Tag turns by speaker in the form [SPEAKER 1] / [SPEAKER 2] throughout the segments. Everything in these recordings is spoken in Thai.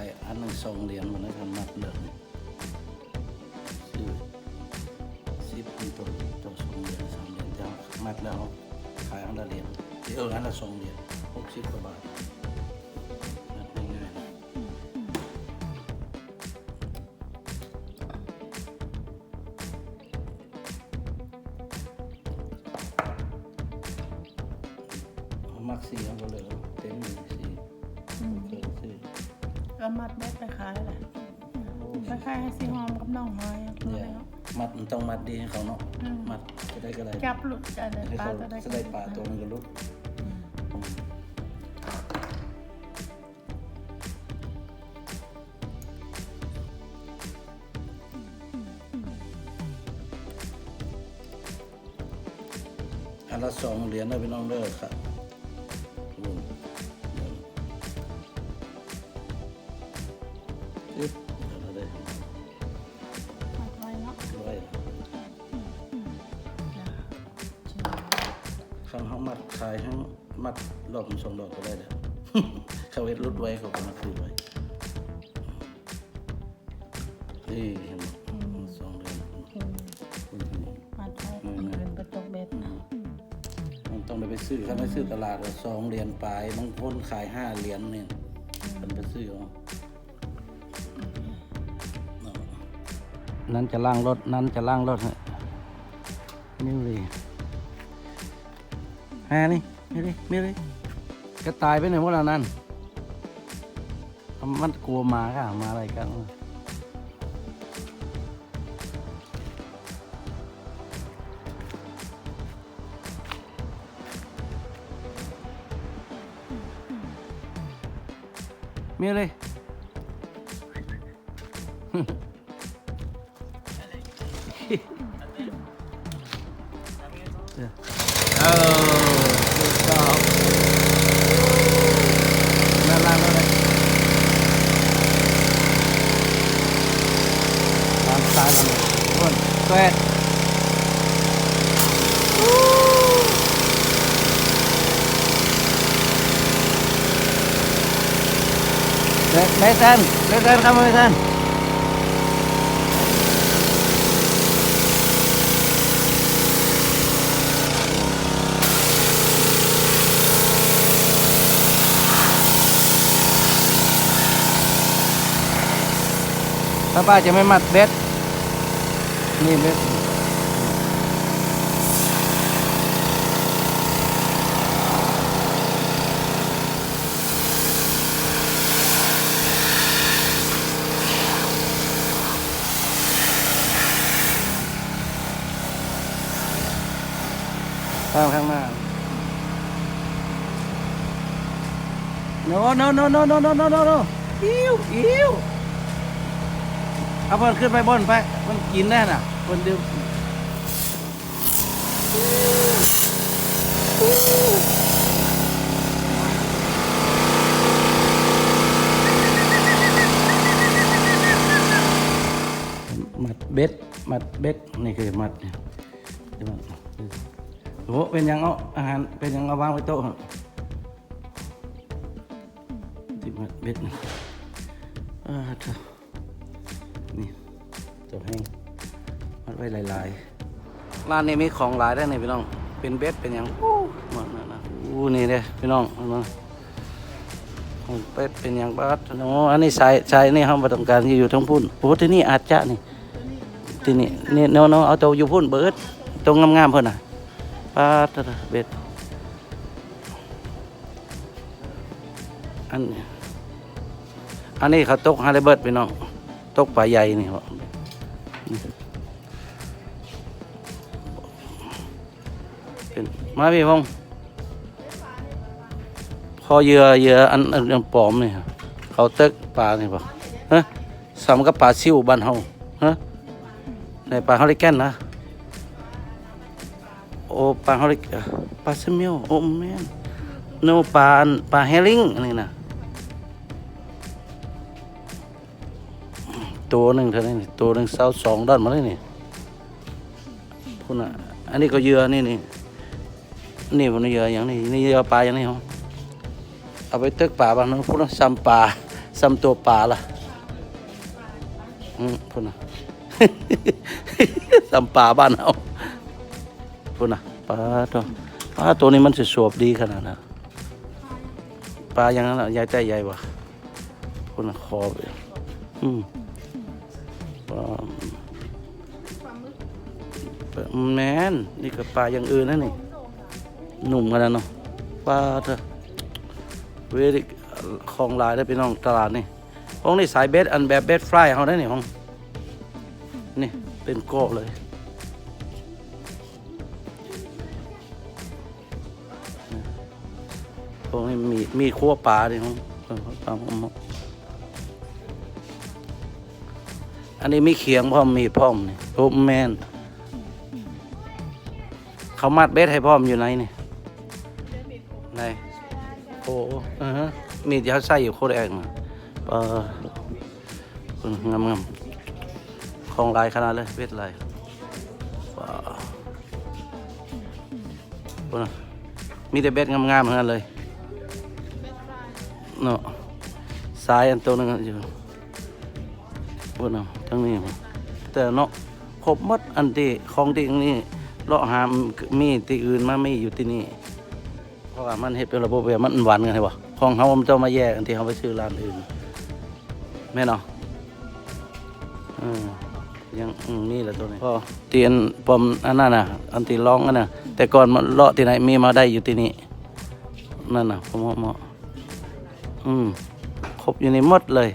[SPEAKER 1] ายอันหนึ่งสองเหรียญมันได้ทำมัดเลิกซื้อสิบเป็นตัวตัวสองเหรียญสามเหรียญจะมัดแล้วขายอันละเหรียญเอออันละสองเหรียญหกสิบกว่าบาทมัดง่ายๆเอามักสีเอาไปเลยเต็มเลย เอา
[SPEAKER 2] มัดเบ็ดไปขายเลยไปขายให้ซีหอมกับน้องหอยอะรู้
[SPEAKER 1] เนี่ย
[SPEAKER 2] แล้ว
[SPEAKER 1] มัดมันต้องมัดดีให้เขาเนาะ
[SPEAKER 2] อืม
[SPEAKER 1] มัดจะได้ก็ได้
[SPEAKER 2] จับหลุดจะได้
[SPEAKER 1] ให้
[SPEAKER 2] ปลา
[SPEAKER 1] เขา
[SPEAKER 2] จะได้
[SPEAKER 1] จะได้ปลาตัวนึงก็ลุกอันละสองเหรียญนะพี่น้องเด้อครับ มัดขายทั้งมัดรอบสองดอกก็ได้แล้วเขาเวทรุดไว้เขาก็มาซื้อไว้นี่เห็นไหมสองเดือน
[SPEAKER 2] อืม
[SPEAKER 1] คุณที่นี่
[SPEAKER 2] มัดไว้คนอื่นไปตกเบ็ดนะ
[SPEAKER 1] มันต้องได้ไปซื้อถ้าไม่ซื้อตลาดก็สองเหรียญปลายบางคนขายห้าเหรียญเนี่ยมันไปซื้อเอานั้นจะล่างรถนั้นจะล่างรถฮะนี่เลย ฮะนี่ไม่ด้ไม่ด้ก็ตายไปไหนหมดแล้วนั่นมันกลัวหมาก่ะมาอะไรกันมีอะไรเออสุดยอดน่ารักเลยตามสไตล์เราเลยคนส วยเลเซนเลเซนครับเลเซนถ้าป้าจะไม่มัดเบ็ด นี่เบ็ดตามข้างหน้า no no no no no no no no no อิ้วอิ้วเอาเพิ่นขึ้นไปบนไป มันกินแน่น่ะ Quando eu. mặt bếp mặt bếp này cái mặt này đúng không? bố bên nhang ngõ à, bên nhang ngõ bao cái tổ thì mặt bếp này à, trời. nè tổ hành ันไว้โต๊ะหั่นที่มัดเบ็ดนี่อ่าเถอะนี่ตัวแห้งมัดไว้ลายๆร้านนี้มีของหลายได้อนี่พี่น้อง เป็นเบ็ดเป็นหยังอู้มานะนะอู้นี่เด้อพี่น้องมาของเป็ดเป็นหยังบัดโอ้อันนี้สายสายนี่เฮาบ่ต้องการที่อยู่ทั้งพุ่นโอ้ที่นี่อาจจะนี่ที่นี่นี่เนาะๆเอาตัวอยู่พุ่นเบิดตรงงามๆเพิ่นน่ะปาเถอะเบ็ดอันนี้อันนี้เขาตกฮาเลเบิร์ดพี่น้องตกปลาใหญ่นี่ครับ มาพี่พงษ์พอเหยื่อเหยื่ออันอันอันปลอมนี่เขาเตึกปลานี่ปะฮะสำกับปลาซิวบ้านเฮาฮะในปลาเฮาลิแกนนะโอ้ปลาเฮาลิปลาซิมิวโอ้แม่นโนปลาปลาเฮลิงอันนี้นะตัวหนึ่งเท่านั้ตัวหนึ่งเสาสองด้านมาเลยนี่คุณอะอันนี้ก็เหยื่อนี่นี่ นี่มันเยื่ออย่างนี้นี่เยื่อปลาอย่างนี้เหรอเอาไปเตึกป่าบ้างนั้นพูดว่าซ้ำปลาซ้ำตัวปลาล่ะอืมพุ่นะซ้ำปลาบ้านเฮาพุ่นะปลาตัวปลาตัวนี้มันสิสวบดีขนาดน่ะปลาอย่างนั้นน่ะใหญ่ใจใหญ่วะพุ่นะคอไปอืมปลาแมนนี่ก็ปลาอย่างอื่นนะนี่ หนุ่มขนาดเนาะปลาเถอะเวริของลายได้อพี่น้องตลาดนี่ห้องนี่สายเบสอันแบบเบสฟรายเขาได้นี่ห้องนี่เป็นโก้เลยห้องนี้มีมีขั้วปลาดิห้องเออปลาห้องอันนี้มีเขียงพร้อมมีพร้อมนี่โอ้แมนเขามัดเบสให้พร้อมอยู่ไหนนี่ มีดยาใส่อยู่โคตรแอกนะเอองามงามๆของลายขนาดเลยเวทลายว้าวพุ่นน่ะมีแต่เบ็ดงามๆทั้งนั้นเลยเนาะสายอันตัวหนึงอยู่พุ่นน่ะทั้งนี้แต่เนาะครบหมดอันที่ของที่นี่เลาะหามมีที่อื่นมาไม่อยู่ที่นี่ เพราะว่ามันเฮ็ดเป็นระบบแบบมันหวานกันใช่ปะ ของเขามันจะมาแยกกันที่เขาไปซื้อร้านอื่นแม่เนาะอืมยังอืมนี่แหละตัวนี้พอเตียนปอมอันนั้นน่ะ อันที่ร้องอันน่ะ แต่ก่อนมันเลาะที่ไหนมีมาได้อยู่ที่นี่นั่นน่ะผมว่าเหมาะอืมครบอยู่ในมดเลย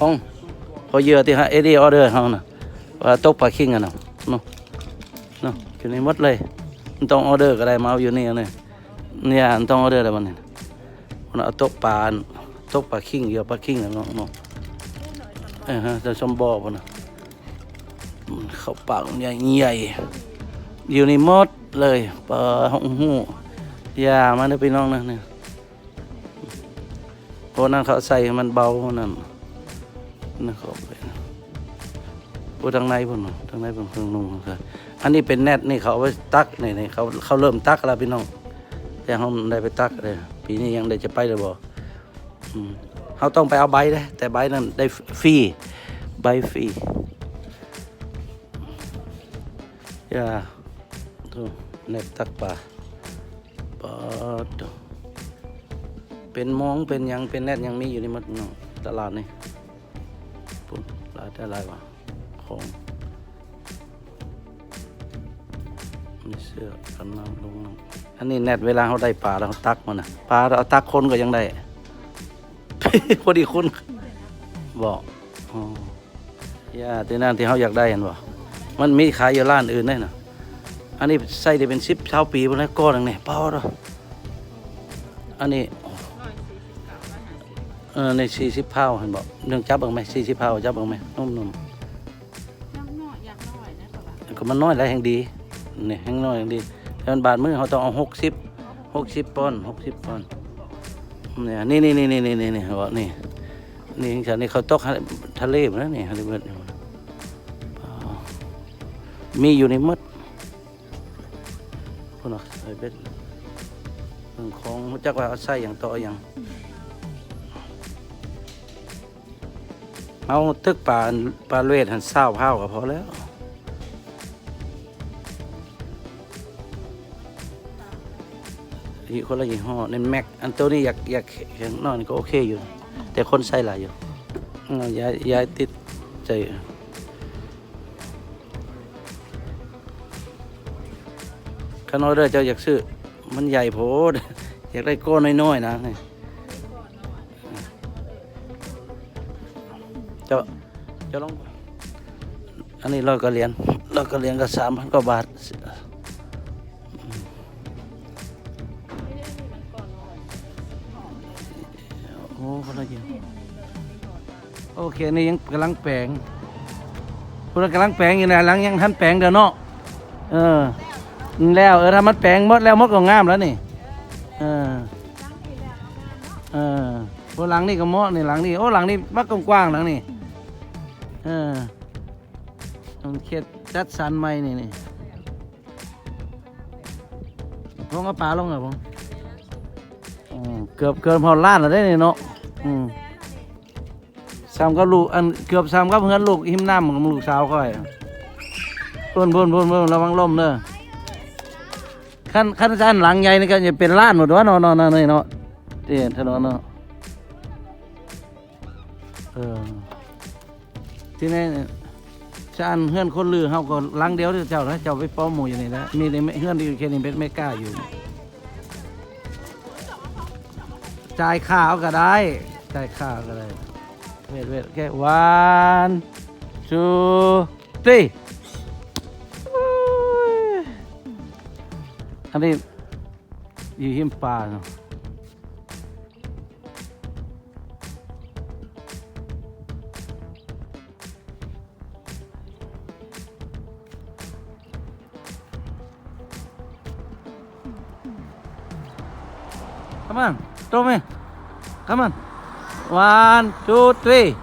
[SPEAKER 1] ห้องพอเยอะที่ฮะเอดีออเดอร์เขาน่ะว่าตกปลาคิงกันน่ะเนาะเนาะอยู่ในมดเลย ต้องออเดอร์ก็ได้มาเอาอยู่นี่เลยเนี่ยมันต้องออเดอร์อะไรมันเนี่ยมันเอาโต๊ะปลาโต๊ะปลาคิงเยื่ปลาคิงอะนาะเนาะเออฮะจะชมบ่อปะนะมันเข้าปากใหญ่ใหญ่อยู่ในมดเลยปลาห้องหูยามันได้ไปน้องนะเนี่ยเพราะนั้นเขาใส่มันเบานั้นนั่นเขาไปพูดทางในพุ่นทางในเป็นเครื่องนุ่งครับ อันนี้เป็นแนตนี่เขาเอาไว้ตักนี่นี่เขาเขาเริ่มตักแล้วพี่น้อง แต่เขาได้ไปตักเลยปีนี้ยังได้จะไปเลยบ่อืมเขาต้องไปเอาใบได้แต่ใบนั้นได้ฟรีใบฟรีอย่าดูแนตตักปลาปลาดเป็นมองเป็นยังเป็นแนตยังมีอยู่ในมัดน้องตลาดนี่ปุ่นหลายได้หลายวะของ มีเสื้อกันน้ำลงน้ำอันนี้แนทเวลาเขาได้ปลาแล้วเขาตักมันนะปลาเราเอาตักคนก็ยังได้ พอดีคุณบอกอ๋อย่าที่นั่นที่เขาอยากได้เห็นบ่มันมีขายอยู่ร้านอื่นได้นะอันนี้ใส่ได้เป็นสิบเช้าปีไปแล้วก้อนหนึงเนี่ยเปล่าหรออันนี้เออในสี่สิบเผาเห็นบอกเรื่องจับเบ้างไหมสี่สิบเผาจับเบ้างไหมนุ่มๆ
[SPEAKER 2] ยังน้อยอยากน้อยนะค่ะว่า
[SPEAKER 1] ก็มันน้อยแล้วแห่งดี นี่แห่งน้อยแห่งดีแต่มันบาดมือเขาต้องเอาหกสิบหกสิบปอนด์หกสิบปอนด์เนี่ยนี่นี่นี่นี่นี่นี่นี่เขาบอกนี่นี่ฉันนี่เขาตกทะเลมาแล้วนี่ฮาริเบิร์ดมีอยู่ในมดพุ่นน่ะไอ้เบ็ดเรื่องของจักว่าเอาใส่อย่างต่ออย่างเอาตึกปลาปลาเวทหันเศร้าเผาก็พอแล้ว อีกคนละยี่ห้อในแม็กอันตัวนี้อยากอยากแข็งนอนก็โอเคอยู่ แต่คนใส่หลายอยู่ย้ายย้ายติดใจขนอเดอร์เจ้าอยากซื้อ มันใหญ่โพดอยากได้ก้อนน้อยๆนะเจ้าเจ้าลองอันนี้เราก็เรียนเราก็เรียนก็สามพันกว่าบาท โอเคนี่ยังกำลังแปลงคุณกำลังแปลงอยู่นะหลังยังทันแปลงเดี๋ยวเนาะเออแล้วเออถ้ามันแปลงหมดแล้วมดก็งามแล้วนี่เออเออโอ้หลังนี่ก็เหมาะนี่หลังนี่โอ้หลังนี่บักกว้างๆหลังนี่เออต้องเขียดจัดสรรใหม่นี่นี่ลงเอาปลาลงเหรอผมอ๋ออืมเกือบเกินพอล้านแล้วได้นี่เนาะอืม ซ้ำกับลูกอันเกือบซ้ำกับเพื่อนลูกหิมน้ำของลูกสาวค่อยพ่นพ่นพ่นพ่นระวังล่มเด้อขั้นขั้นด้นหลังใหญ่นี่ก็จะเป็นล้านหมดวะเนาะเนาะเนาะนี่เนาะเด่นถนนเนาะเออที่นี่เนี่ยชานเฮือนคนลือเฮาก็หลังเดียวเด้อเจ้าถ้าเจ้าไปป้อมหมูอยู่นี่แหละมีในเฮือนที่อยู่แค่นี้เป็นไม่กล้าอยู่จ่ายข้าวก็ได้จ่ายข้าวก็ได้ เวทเวทแค่ one two three อันนี้อยู่หิมปลาเนาะทำไมตรงไหม Come on. One, two, three.